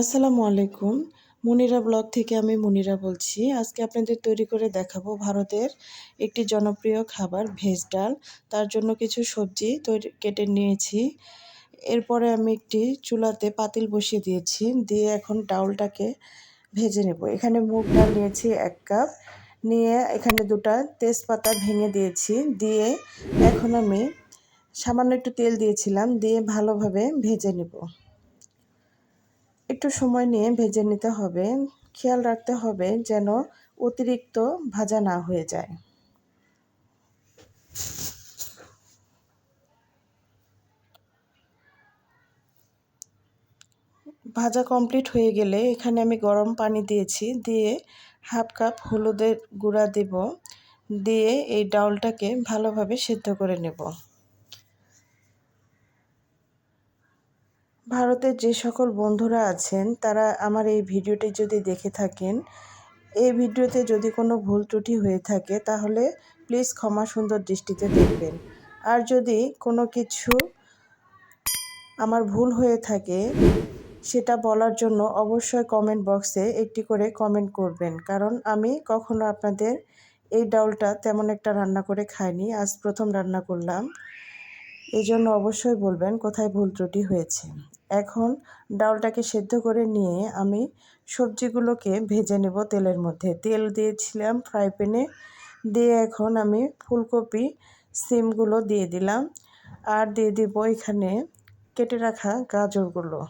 আসসালামু আলাইকুম। মুনিরা ব্লগ থেকে আমি মুনিরা বলছি। আজকে আপনাদের তৈরি করে দেখাবো ভারতের একটি জনপ্রিয় খাবার, ভেজ ডাল। তার জন্য কিছু সবজি তৈরি, কেটে নিয়েছি। এরপরে আমি একটি চুলাতে পাতিল বসিয়ে দিয়েছি। দিয়ে এখন ডাউলটাকে ভেজে নেব। এখানে মুগ ডাল নিয়েছি এক কাপ। নিয়ে এখানে দুটা তেজপাতা ভেঙে দিয়েছি। দিয়ে এখন আমি সামান্য একটু তেল দিয়েছিলাম। দিয়ে ভালোভাবে ভেজে নেব। একটু সময় নিয়ে ভেজে নিতে হবে। খেয়াল রাখতে হবে যেন অতিরিক্ত ভাজা না হয়ে যায়। ভাজা কমপ্লিট হয়ে গেলে এখানে আমি গরম পানি দিয়েছি। দিয়ে হাফ কাপ হলুদের গুঁড়া দেব। দিয়ে এই ডাউলটাকে ভালোভাবে সেদ্ধ করে নেব। ভারতের যে সকল বন্ধুরা আছেন, তারা আমার এই ভিডিওটি যদি দেখে থাকেন, এই ভিডিওতে যদি কোনো ভুল ত্রুটি হয়ে থাকে, তাহলে প্লিজ ক্ষমা সুন্দর দৃষ্টিতে দেখবেন। আর যদি কোনো কিছু আমার ভুল হয়ে থাকে, সেটা বলার জন্য অবশ্যই কমেন্ট বক্সে একটি করে কমেন্ট করবেন। কারণ আমি কখনো আপনাদের এই ডাউলটা তেমন একটা রান্না করে খাইনি। আজ প্রথম রান্না করলাম। এই জন্য অবশ্যই বলবেন কোথায় ভুল ত্রুটি হয়েছে। এখন ডালটাকে সেদ্ধ করে নিয়ে আমি সবজিগুলোকে ভেজে নেব তেলের মধ্যে। তেল দিয়েছিলাম ফ্রাই প্যানে, দিয়ে এখন আমি ফুলকপি, সিমগুলো দিয়ে দিলাম আর দিয়ে দিব এখানে কেটে রাখা গাজরগুলো।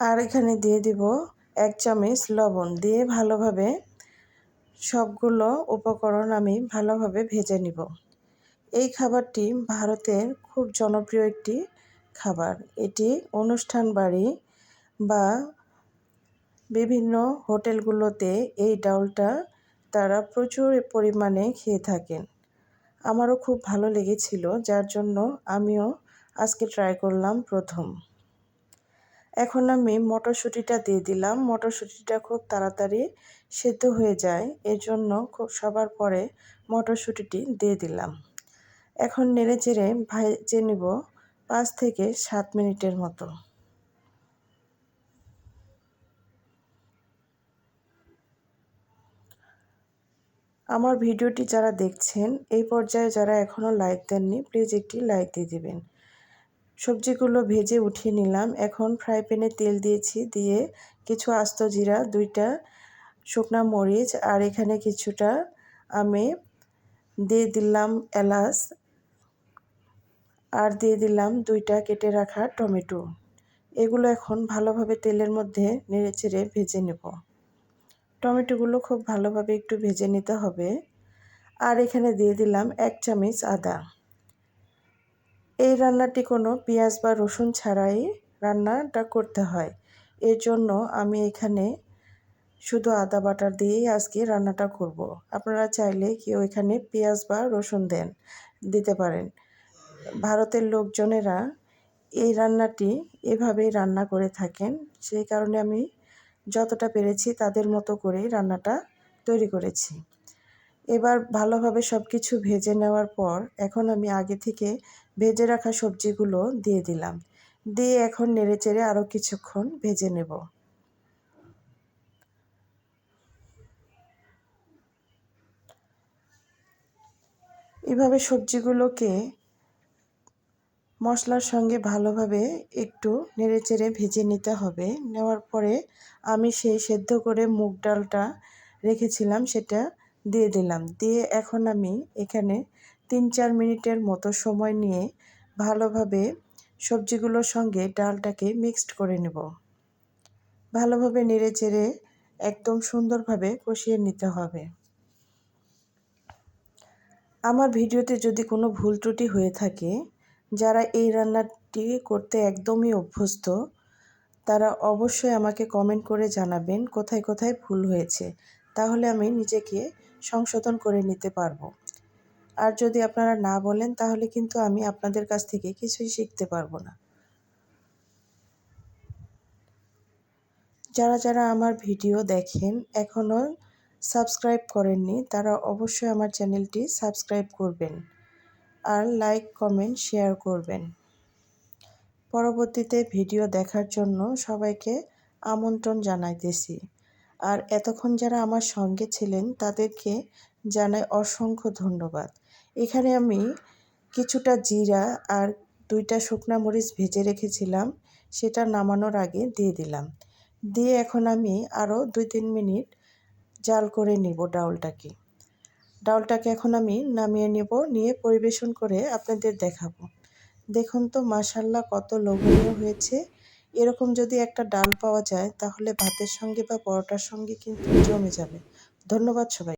আর এখানে দিয়ে দিব এক চামচ লবণ। দিয়ে ভালোভাবে সবগুলো উপকরণ আমি ভালোভাবে ভেজে নিব। এই খাবারটি ভারতের খুব জনপ্রিয় একটি খাবার। এটি অনুষ্ঠান বাড়ি বা বিভিন্ন হোটেলগুলোতে এই ডাউলটা তারা প্রচুর পরিমাণে খেয়ে থাকেন। আমারও খুব ভালো লেগেছিল, যার জন্য আমিও আজকে ট্রাই করলাম প্রথম। এখন আমি মটরশুঁটিটা দিয়ে দিলাম। মটরশুঁটিটা খুব তাড়াতাড়ি সেদ্ধ হয়ে যায়, এর জন্য খুব সবার পরে মটরশুঁটিটি দিয়ে দিলাম। এখন নেড়ে চেড়ে ভেজে নিব পাঁচ থেকে সাত মিনিটের মতো। আমার ভিডিওটি যারা দেখছেন, এই পর্যায়ে যারা এখনও লাইক দেননি, প্লিজ একটি লাইক দিয়ে দিবেন। সবজিগুলো ভেজে উঠিয়ে নিলাম। এখন ফ্রাই প্যানে তেল দিয়েছি, দিয়ে কিছু আস্ত জিরা, দুইটা শুকনা মরিচ, আর এখানে কিছুটা আমি দিয়ে দিলাম এলাচ। আর দিয়ে দিলাম দুইটা কেটে রাখা টমেটো। এগুলো এখন ভালোভাবে তেলের মধ্যে নেড়ে চেড়ে ভেজে নেব। টমেটোগুলো খুব ভালোভাবে একটু ভেজে নিতে হবে। আর এখানে দিয়ে দিলাম এক চামচ আদা। এই রান্নাটি কোনো পেঁয়াজ বা রসুন ছাড়াই রান্নাটা করতে হয়। এর জন্য আমি এখানে শুধু আদা বাটার দিয়েই আজকে রান্নাটা করব। আপনারা চাইলে কেউ এখানে পেঁয়াজ বা রসুন দেন, দিতে পারেন। ভারতের লোকজনেরা এই রান্নাটি এভাবেই রান্না করে থাকেন। সেই কারণে আমি যতটা পেরেছি তাদের মতো করেই রান্নাটা তৈরি করেছি। এবার ভালোভাবে সব কিছু ভেজে নেওয়ার পর এখন আমি আগে থেকে ভেজে রাখা সবজিগুলো দিয়ে দিলাম। দিয়ে এখন নেড়ে চেড়ে আরও কিছুক্ষণ ভেজে নেব। এভাবে সবজিগুলোকে মশলার সঙ্গে ভালোভাবে একটু নেড়েচেড়ে ভেজে নিতে হবে। নেওয়ার পরে আমি সেই সেদ্ধ করে মুগ ডালটা রেখেছিলাম, সেটা দিয়ে দিলাম। দিয়ে এখন আমি এখানে তিন চার মিনিটের মতো সময় নিয়ে ভালোভাবে সবজিগুলোর সঙ্গে ডালটাকে মিক্সড করে নেব। ভালোভাবে নেড়ে চেড়ে একদম সুন্দরভাবে কষিয়ে নিতে হবে। আমার ভিডিওতে যদি কোনো ভুল ত্রুটি হয়ে থাকে যারা এই রান্নাটি করতে একদমই অভ্যস্ত, তারা অবশ্যই আমাকে কমেন্ট করে জানাবেন কোথায় কোথায় ভুল হয়েছে। তাহলে আমি নিজেকে সংশোধন করে নিতে পারব। আর যদি আপনারা না বলেন, তাহলে কিন্তু আমি আপনাদের কাছ থেকে কিছুই শিখতে পারব না। যারা যারা আমার ভিডিও দেখেন, এখনও সাবস্ক্রাইব করেননি, তারা অবশ্যই আমার চ্যানেলটি সাবস্ক্রাইব করবেন। আর লাইক, কমেন্ট, শেয়ার করবেন। পরবর্তীতে ভিডিও দেখার জন্য সবাইকে আমন্ত্রণ জানাইতেছি। আর এতক্ষণ যারা আমার সঙ্গে ছিলেন তাদেরকে জানাই অসংখ্য ধন্যবাদ। এখানে আমি কিছুটা জিরা আর দুইটা শুকনা মরিচ ভেজে রেখেছিলাম, সেটা নামানোর আগে দিয়ে দিলাম। দিয়ে এখন আমি আরও দুই তিন মিনিট জাল করে নিব ডাউলটাকে। ডাউলটাকে এখন আমি নামিয়ে নেব, নিয়ে পরিবেশন করে আপনাদের দেখাবো। দেখুন তো মাসাল্লাহ কত লোভনীয় হয়েছে। এরকম যদি একটা ডাল পাওয়া যায়, তাহলে ভাতের সঙ্গে বা পরোটার সঙ্গে কিন্তু জমে যাবে। ধন্যবাদ সবাই।